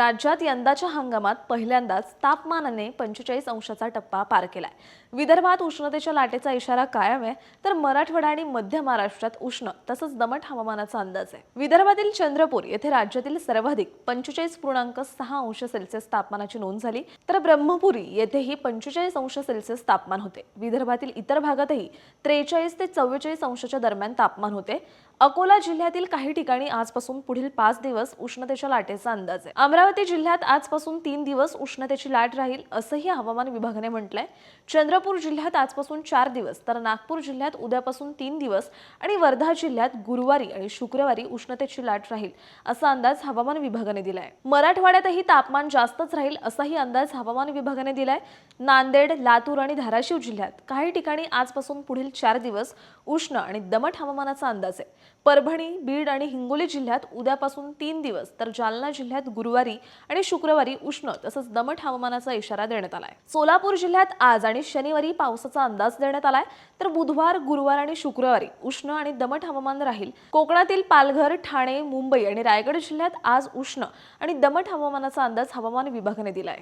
राज्यात यंदाच्या हंगामात पहिल्यांदाच तापमानाने पंचेचाळीस अंशाचा टप्पा पार केलाय. विदर्भात उष्णतेच्या लाटेचा इशारा कायम आहे तर मराठवाडा आणि मध्य महाराष्ट्रात उष्ण तसंच दमट हवामानाचा अंदाज आहे. विदर्भातील चंद्रपूर येथे राज्यातील सर्वाधिक पंचेचाळीस पूर्णांक सहा अंश सेल्सिअस तापमानाची नोंद झाली तर ब्रह्मपुरी येथेही पंचेचाळीस अंश सेल्सिअस तापमान होते. विदर्भातील इतर भागातही त्रेचाळीस ते चव्वेचाळीस अंशाच्या दरम्यान तापमान होते. अकोला जिल्ह्यातील काही ठिकाणी आजपासून पुढील पाच दिवस उष्णतेच्या लाटेचा अंदाज आहे. अमरावती जिल्ह्यात आजपासून तीन दिवस उष्णतेची लाट राहील असंही हवामान विभागाने म्हटलंय. चंद्रपूर जिल्ह्यात आजपासून चार दिवस तर नागपूर जिल्ह्यात उद्यापासून तीन दिवस आणि वर्धा जिल्ह्यात गुरुवारी आणि शुक्रवारी उष्णतेची लाट राहील असा अंदाज हवामान विभागाने दिलाय. मराठवाड्यातही तापमान जास्तच राहील असाही अंदाज हवामान विभागाने दिलाय. नांदेड लातूर आणि धाराशिव जिल्ह्यात काही ठिकाणी आजपासून पुढील चार दिवस उष्ण आणि दमट हवामानाचा अंदाज आहे. परभणी बीड आणि हिंगोली जिल्ह्यात उद्यापासून तीन दिवस तर जालना जिल्ह्यात गुरुवारी आणि शुक्रवारी उष्ण तसंच दमट हवामानाचा इशारा देण्यात आलाय. सोलापूर जिल्ह्यात आज आणि शनिवारी पावसाचा अंदाज देण्यात आलाय. तर बुधवार गुरुवार आणि शुक्रवारी उष्ण आणि दमट हवामान राहील. कोकणातील पालघर ठाणे मुंबई आणि रायगड जिल्ह्यात आज उष्ण आणि दमट हवामानाचा अंदाज हवामान विभागाने दिलाय.